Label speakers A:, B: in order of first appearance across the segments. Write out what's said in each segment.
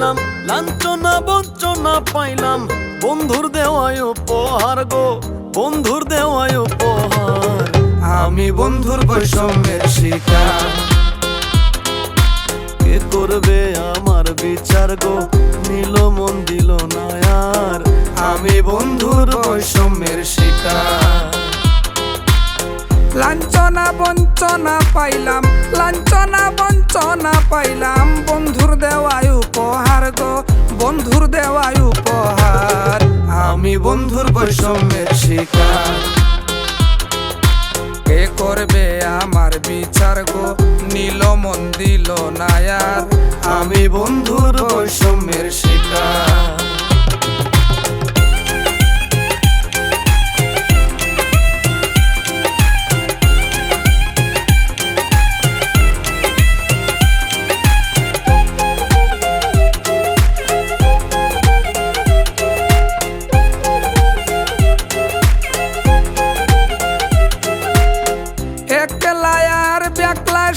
A: পাইলাম, লাঞ্ছনা বঞ্চনা পাইলাম। বন্ধুর দেওয়ায় উপহার গো, বন্ধুর দেওয়ায় উপহার।
B: আমি বন্ধুর বৈষম্যের শিকার।
A: কে করবে আমার বিচার গো? নিল মন, দিল না আর
B: আমি বন্ধুর বৈষম্যের শিকার। লাঞ্ছনা, বঞ্চনা পাইলাম, লাঞ্ছনা, বঞ্চনা পাইলাম। বন্ধুর দেওয়ায় উপহার গো, বন্ধুর দেওয়ায় উপহার। আমি বন্ধুর বৈষম্যের শিকার। কে করবে আমার বিচার গো?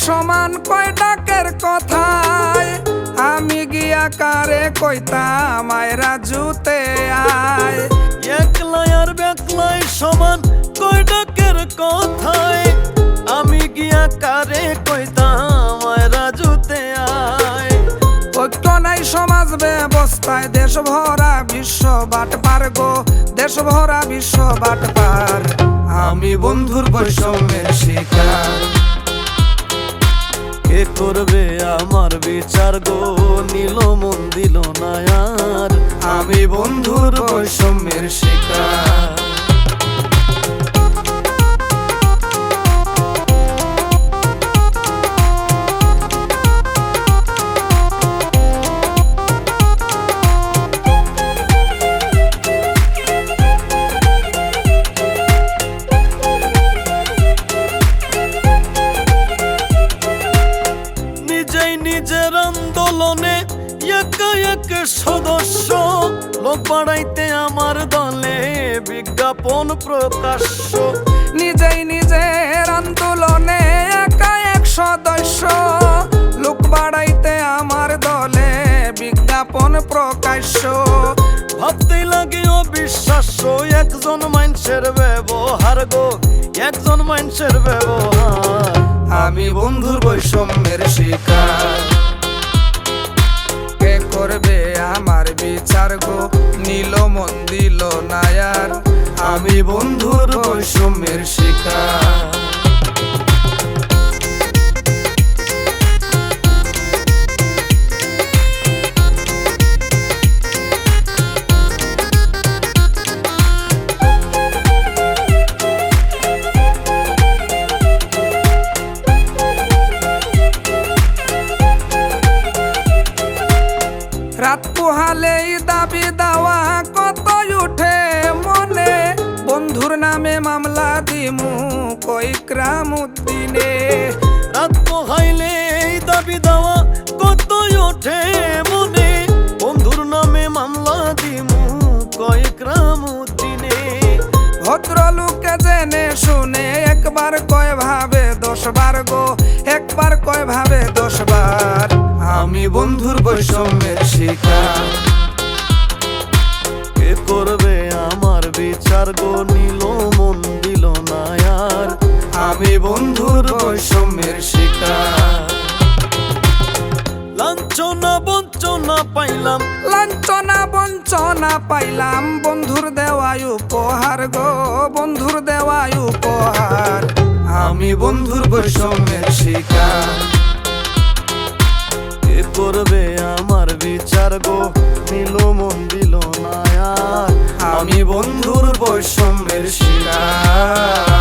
B: সমান কয় ডাকের কথায়? আমি গিয়া কারে কইতাম আয়রা জুতে আয়।
A: একলাই আর বেকলাই সমান কয় ডাকের কথায়? আমি গিয়া কারে কইতাম আয় রাজুতে আয়।
B: ঐক্য নাই সমাজ ব্যবস্থায় দেশ ভরা বিশ্ব বাট পার গো। দেশ ভরা বিশ্ব বাট পার। আমি বন্ধুর বৈষম্যের শিকার।
A: কে করবে আমার বিচার গো? নিল মন দিল না আর।
B: আমি বন্ধুর বৈষম্যের শিকার।
A: নিজের আন্দোলনে একা এক সদস্য লোক বাড়াইতে আমার দলে বিজ্ঞাপন প্রকাশ্য।
B: নিজেই নিজের আন্দোলনে একা এক সদস্য লোক বাড়াইতে আমার দলে বিজ্ঞাপন প্রকাশ্য।
A: ভাবতেই লাগে অবিশ্বাস্য একজন মানুষের ব্যবহার গো একজন মানুষের ব্যবহার।
B: আমি বন্ধুর বৈষম্যের আমার গো নীল মন দিল নায়ার। আমি বন্ধুর বৈষম্যের শিকার। রাত পোহালেই দাবি দাওয়া কত উঠে মনে? বন্ধুর নামে মামলা দিমু কই গ্রাম উদ্দিনে।
A: রাত পোহাইলে দাবি দেওয়া কত ওঠে মনে? বন্ধুর নামে মামলা দিমু কয়েক রাম দিনে
B: ভদ্রলোকে জেনে শুনে একবার কয় ভাবে দশবার গো একবার কয় ভাবে আমি বন্ধুর বৈষম্যের শিকার।
A: কে করবে আমার বিচার গো? নিল মন দিল না আর।
B: আমি বন্ধুর বৈষম্যের শিকার।
A: লাঞ্ছনা বঞ্চনা পাইলাম।
B: লাঞ্ছনা বঞ্চনা পাইলাম। বন্ধুর দেওয়ায় উপহার গো বন্ধুর দেওয়ায় উপহার। আমি বন্ধুর বৈষম্যের শিকার।
A: করবে আমার বিচার গো? নিল মন দিল না
B: আমি বন্ধুর বৈষম্যের শিকার।